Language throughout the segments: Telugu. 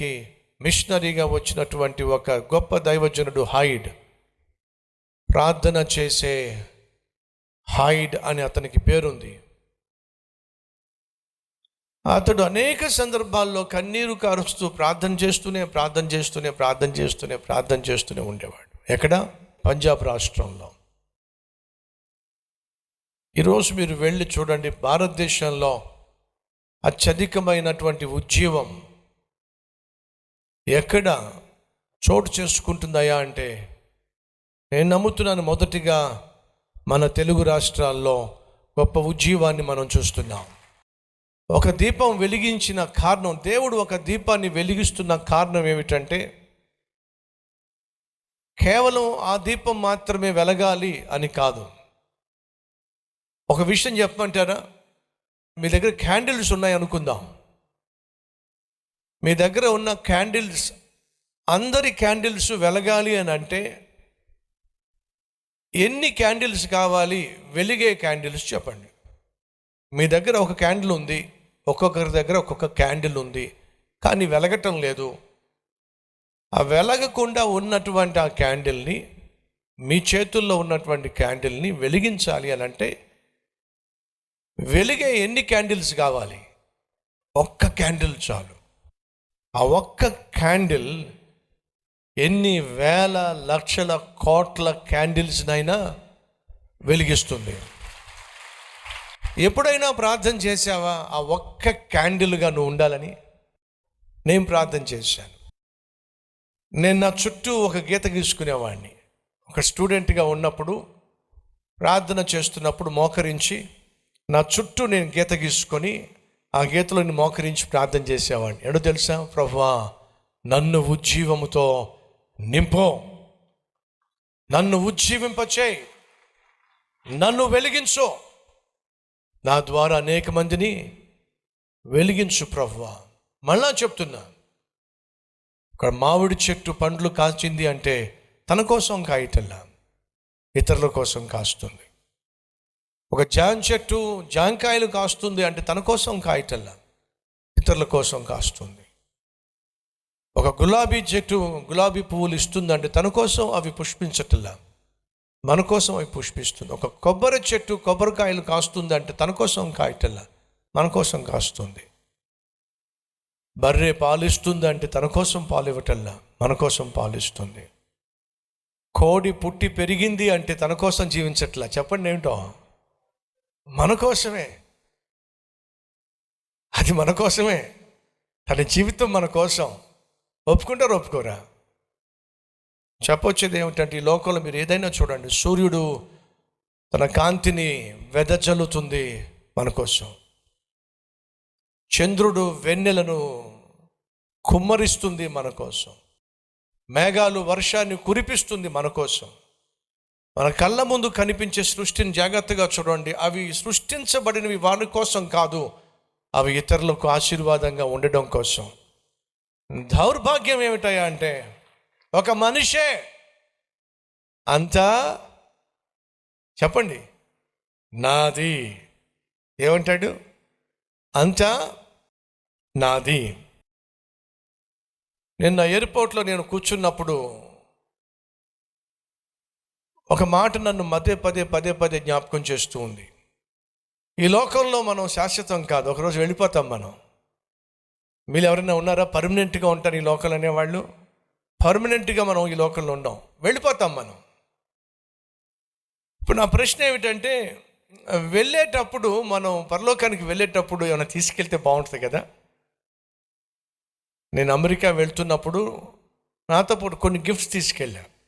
దేశానికి మిషనరీగా వచ్చినటువంటి ఒక గొప్ప దైవజనుడు హైడ్ ప్రార్థన చేసే హైడ్ అని అతనికి పేరుంది. అతడు అనేక సందర్భాల్లో కన్నీరు కారుస్తూ ప్రార్థన చేస్తూనే ప్రార్థన చేస్తూనే ప్రార్థన చేస్తూనే ప్రార్థన చేస్తూనే ఉండేవాడు. ఎక్కడ? పంజాబ్ రాష్ట్రంలో. ఈరోజు మీరు వెళ్ళి చూడండి భారతదేశంలో అత్యధికమైనటువంటి ఉజ్జీవం ఎక్కడ చోటు చేసుకుంటుందయా అంటే నేను నమ్ముతున్నాను మొదటిగా మన తెలుగు రాష్ట్రాల్లో గొప్ప ఉజ్జీవాన్ని మనం చూస్తున్నాం. ఒక దీపం వెలిగించిన కారణం దేవుడు ఒక దీపాన్ని వెలిగిస్తున్న కారణం ఏమిటంటే కేవలం ఆ దీపం మాత్రమే వెలగాలి అని కాదు. ఒక విషయం చెప్పమంటారా? మీ దగ్గర క్యాండిల్స్ ఉన్నాయి అనుకుందాం. మీ దగ్గర ఉన్న క్యాండిల్స్ అందరి క్యాండిల్స్ వెలగాలి అని అంటే ఎన్ని క్యాండిల్స్ కావాలి వెలిగే క్యాండిల్స్ చెప్పండి. మీ దగ్గర ఒక క్యాండిల్ ఉంది ఒక్కొక్కరి దగ్గర ఒక్కొక్క క్యాండిల్ ఉంది కానీ వెలగటం లేదు. ఆ వెలగకుండా ఉన్నటువంటి ఆ క్యాండిల్ని మీ చేతుల్లో ఉన్నటువంటి క్యాండిల్ని వెలిగించాలి అని అంటే వెలిగే ఎన్ని క్యాండిల్స్ కావాలి? ఒక్క క్యాండిల్ చాలు. ఆ ఒక్క క్యాండిల్ ఎన్ని వేల లక్షల కోట్ల క్యాండిల్స్నైనా వెలిగిస్తుంది. ఎప్పుడైనా ప్రార్థన చేసావా ఆ ఒక్క క్యాండిల్గా నువ్వు ఉండాలని? నేను ప్రార్థన చేశాను. నేను నా చుట్టూ ఒక గీత గీసుకునేవాడిని ఒక స్టూడెంట్గా ఉన్నప్పుడు ప్రార్థన చేస్తున్నప్పుడు మోకరించి నా చుట్టూ నేను గీత గీసుకొని ఆ గీతలను మోకరించి ప్రార్థన చేసేవాడిని. ఎడో తెలుసా? ప్రభువా నన్ను ఉజ్జీవముతో నింపో. నన్ను ఉజ్జీవింపచేయి. నన్ను వెలిగించు. నా ద్వారా అనేక మందిని వెలిగించు ప్రభువా మళ్ళా చెప్తున్నా. ఇక్కడ మామిడి చెట్టు పండ్లు కాల్చింది అంటే తన కోసం కాయటల్లా. ఇతరుల కోసం కాస్తుంది. ఒక జాన్ చెట్టు జాంకాయలు కాస్తుంది అంటే తన కోసం కాయటల్లా. ఇతరుల కోసం కాస్తుంది. ఒక గులాబీ చెట్టు గులాబీ పువ్వులు ఇస్తుందంటే తన కోసం అవి పుష్పించటల్లా. మన కోసం అవి పుష్పిస్తుంది. ఒక కొబ్బరి చెట్టు కొబ్బరికాయలు కాస్తుంది అంటే తన కోసం కాయటల్లా. మన కోసం కాస్తుంది. బర్రె పాలిస్తుంది అంటే తన కోసం పాలివ్వటల్లా. మన కోసం పాలిస్తుంది. కోడి పుట్టి పెరిగింది అంటే తన కోసం జీవించట్లా. చెప్పండి ఏమిటో? మన కోసమే. అది మన కోసమే. తన జీవితం మన కోసం. ఒప్పుకుంటారు ఒప్పుకోరా. చెప్పొచ్చేది ఏమిటంటే ఈ లోకంలో మీరు ఏదైనా చూడండి. సూర్యుడు తన కాంతిని వెదజల్లుతుంది మన కోసం. చంద్రుడు వెన్నెలను కుమ్మరిస్తుంది మన కోసం. మేఘాలు వర్షాన్ని కురిపిస్తుంది మన కోసం. మన కళ్ళ ముందు కనిపించే సృష్టిని జాగ్రత్తగా చూడండి. అవి సృష్టించబడినవి వారి కోసం కాదు. అవి ఇతరులకు ఆశీర్వాదంగా ఉండడం కోసం. దౌర్భాగ్యం ఏమిటయా అంటే ఒక మనిషే అంతా చెప్పండి. నాది ఏమంటాడు? అంతా నాది. నిన్న ఎయిర్పోర్ట్లో నేను కూర్చున్నప్పుడు ఒక మాట నన్ను మదే పదే పదే పదే జ్ఞాపకం చేస్తూ ఉంది. ఈ లోకంలో మనం శాశ్వతం కాదు. ఒకరోజు వెళ్ళిపోతాం మనం. మీరు ఎవరైనా ఉన్నారా? పర్మనెంట్గా ఉంటారు ఈ లోకల్ అనేవాళ్ళు? పర్మనెంట్గా మనం ఈ లోకంలో ఉండం. వెళ్ళిపోతాం మనం. ఇప్పుడు నా ప్రశ్న ఏమిటంటే వెళ్ళేటప్పుడు మనం పరలోకానికి వెళ్ళేటప్పుడు ఏమైనా తీసుకెళ్తే బాగుంటుంది కదా? నేను అమెరికా వెళ్తున్నప్పుడు నాతో పాటు కొన్ని గిఫ్ట్స్ తీసుకెళ్ళాను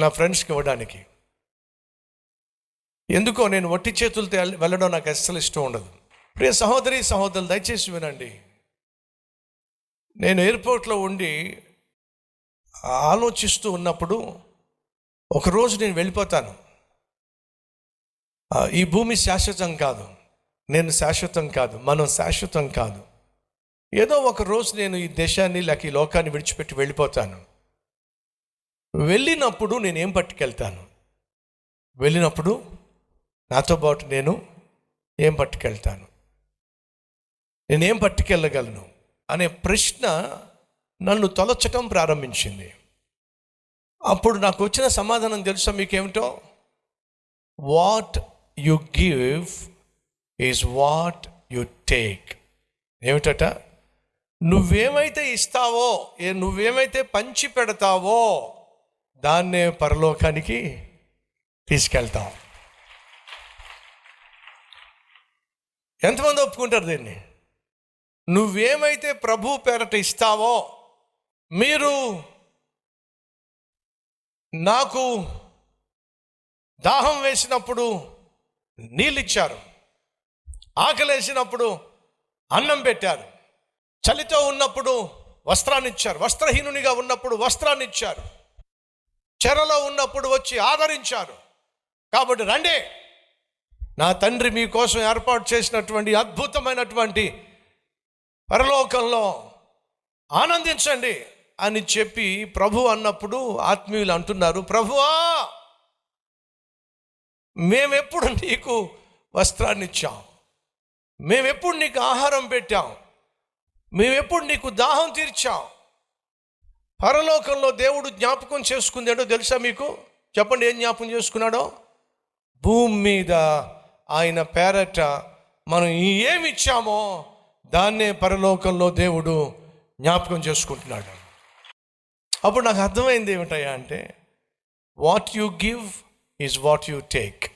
నా ఫ్రెండ్స్కి ఇవ్వడానికి. ఎందుకో నేను వట్టి చేతులతో వెళ్ళడం నాకు అస్సలు ఇష్టం ఉండదు. ప్రియ సహోదరి సహోదరులు దయచేసి వినండి. నేను ఎయిర్పోర్ట్లో ఉండి ఆలోచిస్తూ ఉన్నప్పుడు ఒకరోజు నేను వెళ్ళిపోతాను. ఈ భూమి శాశ్వతం కాదు. నేను శాశ్వతం కాదు. మనం శాశ్వతం కాదు. ఏదో ఒక రోజు నేను ఈ దేశాన్ని లేక ఈ లోకాన్ని విడిచిపెట్టి వెళ్ళిపోతాను. వెళ్ళినప్పుడు నేనేం పట్టుకెళ్తాను? వెళ్ళినప్పుడు నాతో పాటు నేను ఏం పట్టుకెళ్తాను? నేనేం పట్టుకెళ్ళగలను? అనే ప్రశ్న నన్ను తొలచటం ప్రారంభించింది. అప్పుడు నాకు వచ్చిన సమాధానం తెలుసా మీకేమిటో? What you give is what you take. ఏమిటట? నువ్వేమైతే ఇస్తావో ఏ నువ్వేమైతే పంచి పెడతావో దాన్నే పరలోకానికి తీసుకెళ్తాం. ఎంతమంది ఒప్పుకుంటారు దీన్ని? నువ్వేమైతే ప్రభు పేరట ఇస్తావో మీరు నాకు దాహం వేసినప్పుడు నీళ్ళు ఇచ్చారు అన్నం పెట్టారు. చలితో ఉన్నప్పుడు వస్త్రాన్ని ఇచ్చారు వస్త్రహీనునిగా ఉన్నప్పుడు వస్త్రాన్ని ఇచ్చారు చెరలో ఉన్నప్పుడు వచ్చి ఆదరించారు. కాబట్టి రండి. నా తండ్రి మీకోసం ఏర్పాటు చేసినటువంటి అద్భుతమైనటువంటి పరలోకంలో ఆనందించండి అని చెప్పి ప్రభు అన్నప్పుడు ఆత్మీయులు అంటున్నారు ప్రభువా మేమెప్పుడు నీకు వస్త్రాన్ని ఇచ్చాం. మేమెప్పుడు నీకు ఆహారం పెట్టాం. మేమెప్పుడు నీకు దాహం తీర్చాం. పరలోకంలో దేవుడు జ్ఞాపకం చేసుకుందేటో తెలుసా మీకు? చెప్పండి ఏం జ్ఞాపకం చేసుకున్నాడో? భూమి మీద ఆయన పేరట మనం ఏమి ఇచ్చామో దాన్నే పరలోకంలో దేవుడు జ్ఞాపకం చేసుకుంటున్నాడు. అప్పుడు నాకు అర్థమైంది ఏమిటయ్యా అంటే what you give is what you take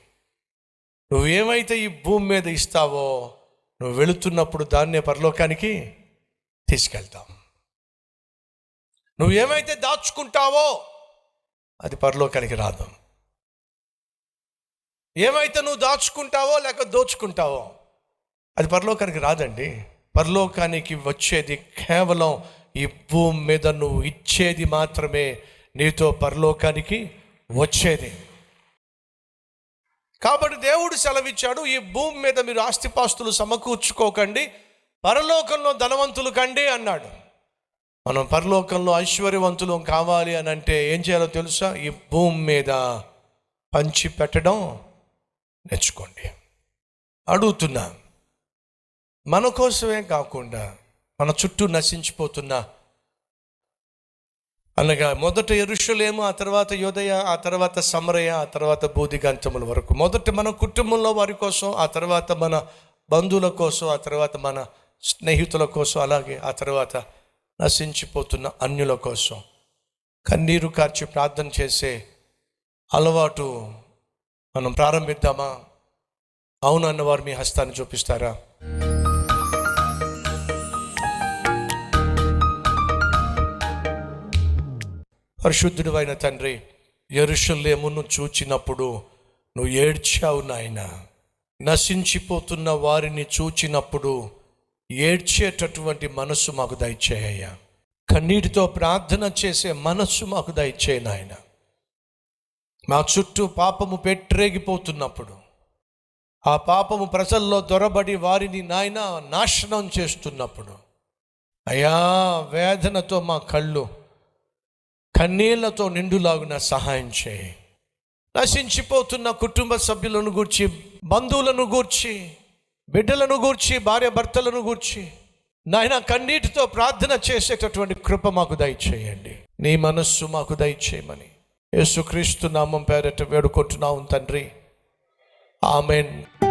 నువ్వు ఏమైతే ఈ భూమి మీద ఇస్తావో నువ్వు వెళుతున్నప్పుడు దాన్నే పరలోకానికి తీసుకెళ్తావు. నువ్వు ఏమైతే దాచుకుంటావో అది పరలోకానికి రాదు. ఏమైతే నువ్వు దాచుకుంటావో లేక దోచుకుంటావో అది పరలోకానికి రాదండి. పరలోకానికి వచ్చేది కేవలం ఈ భూమి మీద నువ్వు ఇచ్చేది మాత్రమే నీతో పరలోకానికి వచ్చేది. కాబట్టి దేవుడు సెలవిచ్చాడు ఈ భూమి మీద మీరు ఆస్తిపాస్తులు సమకూర్చుకోకండి పరలోకంలో ధనవంతులు కండి అన్నాడు. మనం పరలోకంలో ఐశ్వర్యవంతులు కావాలి అని అంటే ఏం చేయాలో తెలుసా? ఈ భూమి మీద పంచి పెట్టడం నేర్చుకోండి. అడుగుతున్నా. మన కోసమే కాకుండా మన చుట్టూ నశించిపోతున్న. అనగా మొదట ఎరుషులేము ఆ తర్వాత యోదయ ఆ తర్వాత సమరయ ఆ తర్వాత బూదిగంతముల వరకు. మొదట మన కుటుంబంలో వారి కోసం ఆ తర్వాత మన బంధువుల కోసం ఆ తర్వాత మన స్నేహితుల కోసం అలాగే ఆ తర్వాత నశించిపోతున్న అన్యుల కోసం. కన్నీరు కార్చి ప్రార్థన చేసే అలవాటు మనం ప్రారంభిద్దామా? అవును అన్నవారు మీ హస్తాన్ని చూపిస్తారా? పరిశుద్ధుడు అయిన తండ్రి ఎరుషులేమును చూచినప్పుడు నువ్వు ఏడ్చావు నాయన. నశించిపోతున్న వారిని చూచినప్పుడు ఏడ్చేటటువంటి మనస్సు మాకు దయచేయ్యా కన్నీటితో ప్రార్థన చేసే మనస్సు మాకు దయచేయ నాయన. మా చుట్టూ పాపము పెట్టరేగిపోతున్నప్పుడు ఆ పాపము ప్రజల్లో దొరబడి వారిని నాయన నాశనం చేస్తున్నప్పుడు అయా వేదనతో మా కళ్ళు కన్నీళ్ళతో నిండులాగున సహాయం చేయి. నశించిపోతున్న కుటుంబ సభ్యులను గూర్చి బంధువులను గూర్చి బిడ్డలను గూర్చి భార్య భర్తలను గూర్చి నాయన కన్నీటితో ప్రార్థన చేసేటటువంటి కృప మాకు దయచేయండి. నీ మనస్సు మాకు దయచేయమని. యేసుక్రీస్తు నామం పేరట వేడుకుంటున్నాం తండ్రి. ఆమెన్.